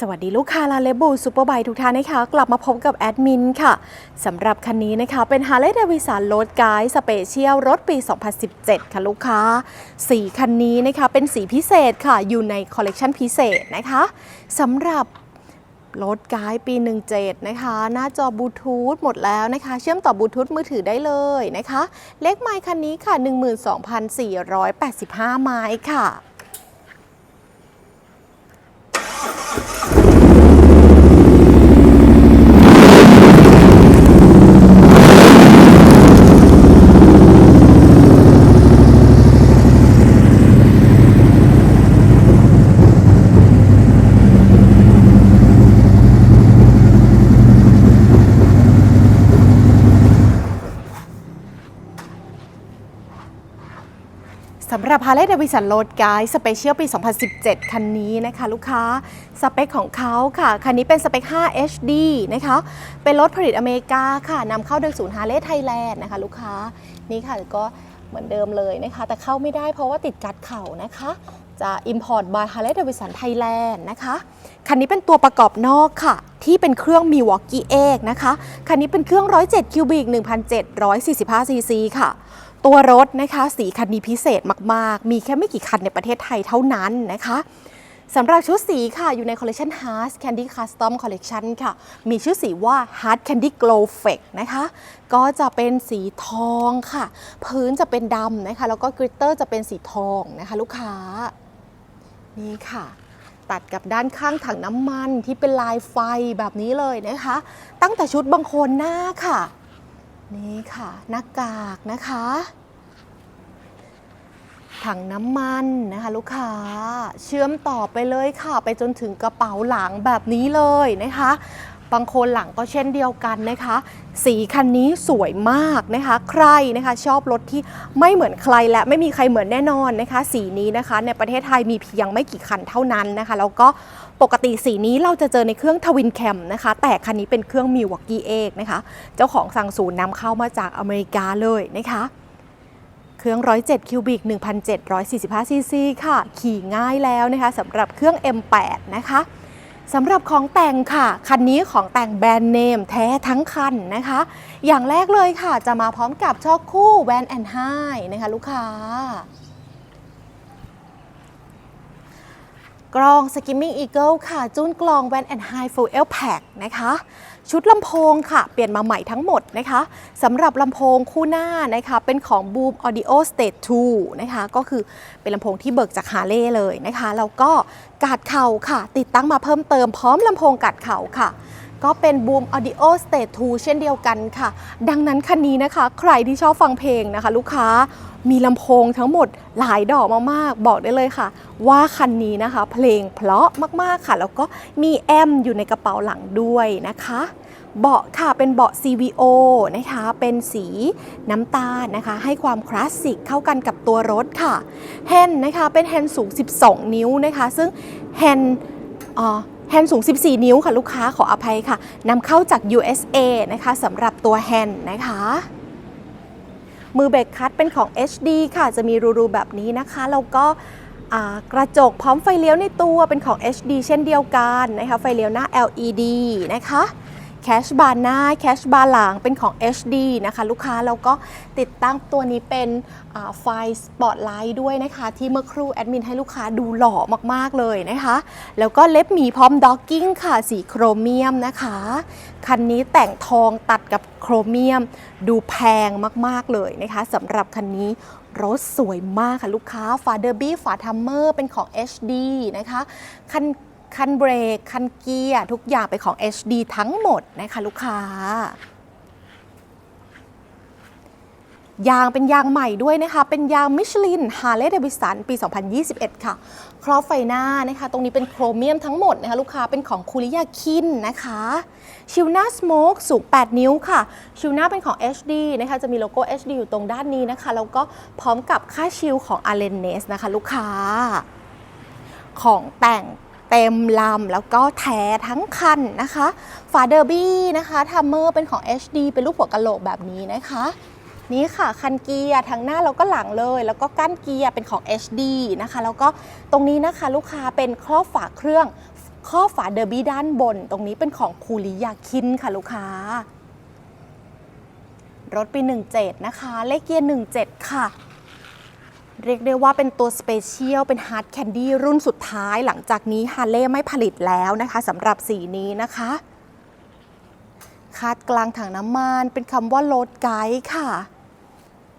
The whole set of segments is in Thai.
สวัสดีลูกค้าลาเลบูซูเปอร์ไบทุกท่านนะคะ กลับมาพบกับแอดมินค่ะสำหรับคันนี้นะคะ เป็น Harley Davidson Road Guide Special รถปี 2017 ค่ะลูกค้า สีคันนี้นะคะเป็นสีพิเศษค่ะ อยู่ในคอลเลกชันพิเศษนะคะสำหรับรถไกด์ปี 17 นะคะ หน้าจอบลูทูธหมดแล้วนะคะ เชื่อมต่อบลูทูธมือถือได้เลยนะคะ เลขไมค์คันนี้ค่ะ 12,485 ไม้ค่ะ สำหรับ Harley Davidson Road Guide Special ปี 2017 คันนี้นะคะ ลูกค้าสเปคของเขาค่ะ คันนี้เป็นสเปค 5 HD นะคะ เป็นรถผลิตอเมริกาค่ะนำเข้าโดยศูนย์ Harley Thailand นะคะ ลูกค้านี่ค่ะก็เหมือนเดิมเลยนะคะ แต่เข้าไม่ได้เพราะว่าติดกัดเข่านะคะ จะ Import by Harley Davidson Thailand นะคะ คันนี้เป็นตัวประกอบนอกค่ะ ที่เป็นเครื่อง Milwaukee Egg นะคะ คันนี้เป็นเครื่อง 107 คิวบิก 1,745ซีซีค่ะ ตัวรถนะคะสีคันนี้พิเศษมาก ๆ มีแค่ไม่กี่คันในประเทศไทยเท่านั้นนะคะสำหรับชุดสีค่ะอยู่ในคอลเลคชัน Heart Candy Custom Collection ค่ะ มีชื่อสีว่า Heart Candy Glow Fake นะคะ ก็จะเป็นสีทองค่ะ พื้นจะเป็นดำนะคะ แล้วก็กริตเตอร์จะเป็นสีทองนะคะลูกค้า นี่ค่ะ ตัดกับด้านข้างถังน้ำมันที่เป็นลายไฟแบบนี้เลยนะคะ ตั้งแต่ชุดบางโคนหน้าค่ะ นี่ค่ะหน้ากากนะคะ ถังน้ำมันนะคะ ลูกค้าเชื่อมต่อไปเลยค่ะ ไปจนถึงกระเป๋าหลังแบบนี้เลยนะคะ บางคนหลังก็เช่นเดียวกันนะคะ สีคันนี้สวยมากนะคะ ใครนะคะชอบรถที่ไม่เหมือนใครและไม่มีใครเหมือนแน่นอนนะคะ สีนี้นะคะในประเทศไทยมีเพียงไม่กี่คันเท่านั้นนะคะ แล้วก็ปกติสีนี้เราจะเจอในเครื่องทวินแคมนะคะ แต่คันนี้เป็นเครื่องมิวอกกี้เอกนะคะ เจ้าของสั่งศูนย์นำเข้ามาจากอเมริกาเลยนะคะเครื่อง 107 คิวบิก 1,745 ซีซี ค่ะ ขี่ง่ายแล้วนะคะสำหรับเครื่อง M8 นะคะ สำหรับของแต่งค่ะ คันนี้ของแต่งแบรนด์เนมแท้ทั้งคันนะคะ อย่างแรกเลยค่ะ จะมาพร้อมกับช่อคู่แวนแอนไฮนะคะลูกค้ากล้อง Skimming Eagle ค่ะ จุ้นกลอง Van and High Full L Pack นะคะ ชุดลำโพงค่ะ เปลี่ยนมาใหม่ทั้งหมดนะคะสำหรับลำโพงคู่หน้านะคะเป็นของ Boom Audio Stage 2นะคะก็คือเป็นลำโพงที่เบิกจากฮาเลย์เลยนะคะแล้วก็กาดเข่าค่ะ ติดตั้งมาเพิ่มเติมพร้อมลำโพงกาดเข่าค่ะ ก็เป็น Boom Audio Stage 2 เช่นเดียวกันค่ะ ดังนั้นคันนี้นะคะ ใครที่ชอบฟังเพลงนะคะ ลูกค้า มีลำโพงทั้งหมดหลายดอกมากๆ บอกได้เลยค่ะ ว่าคันนี้นะคะ เพลงเพราะมากๆค่ะ แล้วก็มีแอมอยู่ในกระเป๋าหลังด้วยนะคะ เบาะค่ะเป็นเบาะ CVO นะคะ เป็นสีน้ำตาลนะคะ ให้ความคลาสสิกเข้ากันกับตัวรถค่ะแฮนด์นะคะเป็นแฮนด์สูง 12 นิ้วนะคะ ซึ่งแฮนด์อ่าแฮนด์สูง 14 นิ้วค่ะ ลูกค้าขออภัยค่ะนำเข้าจาก USA นะคะสำหรับตัวแฮนด์นะคะ มือเบรกคัตเป็นของ HD ค่ะ จะมีรูๆแบบนี้นะคะ แล้วก็กระจกพร้อมไฟเลี้ยวในตัวเป็นของ HD เช่นเดียวกันนะคะ ไฟเลี้ยวหน้า LED นะคะ แคชบาร์หน้าแคชบาร์หลังเป็นของ HD นะคะลูกค้าแล้วก็ติดตั้งตัวนี้เป็นไฟสปอตไลท์ด้วยนะคะ ที่เมื่อครู่แอดมินให้ลูกค้าดูหล่อมากๆเลยนะคะ แล้วก็เล็บหมีพร้อมด็อกกิ้งค่ะสีโครเมียมนะคะ คันนี้แต่งทองตัดกับโครเมียม ดูแพงมากๆเลยนะคะสำหรับคันนี้รถสวยมากค่ะลูกค้าฝาเดอร์บี้ฝาทัมเมอร์เป็นของ HD นะคะคัน คันเบรก คันเกียร์ทุกอย่างเป็นของ HD ทั้งหมดนะคะลูกค้ายางเป็นยางใหม่ด้วยนะคะ เป็นยางมิชลินฮาร์เลย์เดวิสันปี 2021 ค่ะ ครอบไฟหน้านะคะ ตรงนี้เป็นโครเมียมทั้งหมดนะคะ ลูกค้าเป็นของคูริยาคินนะคะ ชิวหน้าสโมกสูง 8 นิ้วค่ะ ชิวหน้าเป็นของ HD นะคะ จะมีโลโก้ HD อยู่ตรงด้านนี้นะคะ แล้วก็พร้อมกับค่าชิลของ a l e n n e s นะคะ ลูกค้า ของแต่ง เต็มลำแล้วก็แท้ทั้งคันนะคะ ฝาเดอร์บี้นะคะทัมเมอร์เป็นของ HD เป็นรูปหัวกะโหลกแบบนี้นะคะ นี่ค่ะคันเกียร์ทั้งหน้าแล้วก็หลังเลย แล้วก็ก้านเกียร์เป็นของ HD นะคะ แล้วก็ตรงนี้นะคะลูกค้าเป็นครอบฝาเครื่องข้อบฝาเดอร์บี้ด้านบน ตรงนี้เป็นของคูริยาคินค่ะลูกค้ารถปี 17 นะคะ เลขเกียร์ 17 ค่ะ เรียกได้ว่าเป็นตัวสเปเชียลเป็นฮาร์ดแคนดี้รุ่นสุดท้ายหลังจากนี้ฮาร์เลย์ไม่ผลิตแล้วนะคะสำหรับสีนี้นะคะคาดกลางถังน้ำมันเป็นคำว่า Road Guide ค่ะ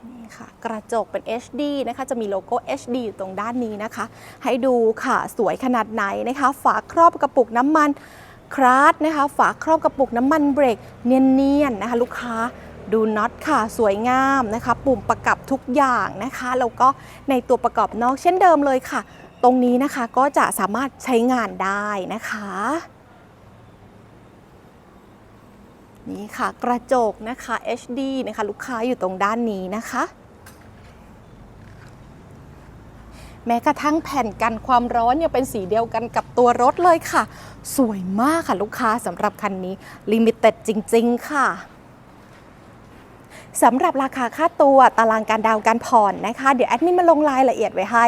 นี่ค่ะ กระจกเป็น HD นะคะ จะมีโลโก้ HD อยู่ตรงด้านนี้นะคะ ให้ดูค่ะสวยขนาดไหนนะคะ ฝาครอบกระปุกน้ำมันคราสนะคะ ฝาครอบกระปุกน้ำมันเบรกเนียนๆนะคะ ลูกค้า ดูน็อตค่ะสวยงามนะคะ ปุ่มประกับทุกอย่างนะคะแล้วก็ในตัวประกอบนอกเช่นเดิมเลยค่ะ ตรงนี้นะคะก็จะสามารถใช้งานได้นะคะนี่ค่ะกระจกนะคะ HD นะคะลูกค้าอยู่ตรงด้านนี้นะคะ แม้กระทั่งแผ่นกันความร้อนยังเป็นสีเดียวกันกับตัวรถเลยค่ะ สวยมากค่ะลูกค้าสำหรับคันนี้ลิมิเต็ดจริง ๆ ค่ะ สำหรับราคาค่าตัวตารางการดาวน์การผ่อนนะคะ เดี๋ยวแอดมินมาลงรายละเอียดไว้ให้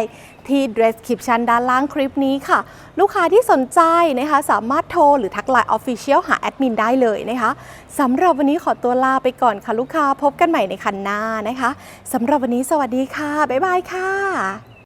ที่ description ด้านล่างคลิปนี้ค่ะ ลูกค้าที่สนใจนะคะสามารถโทรหรือทักไลน์ Official หาแอดมินได้เลยนะคะสำหรับวันนี้ขอตัวลาไปก่อนค่ะลูกค้าพบกันใหม่ในคันหน้านะคะสำหรับวันนี้สวัสดีค่ะ บ๊ายบายค่ะ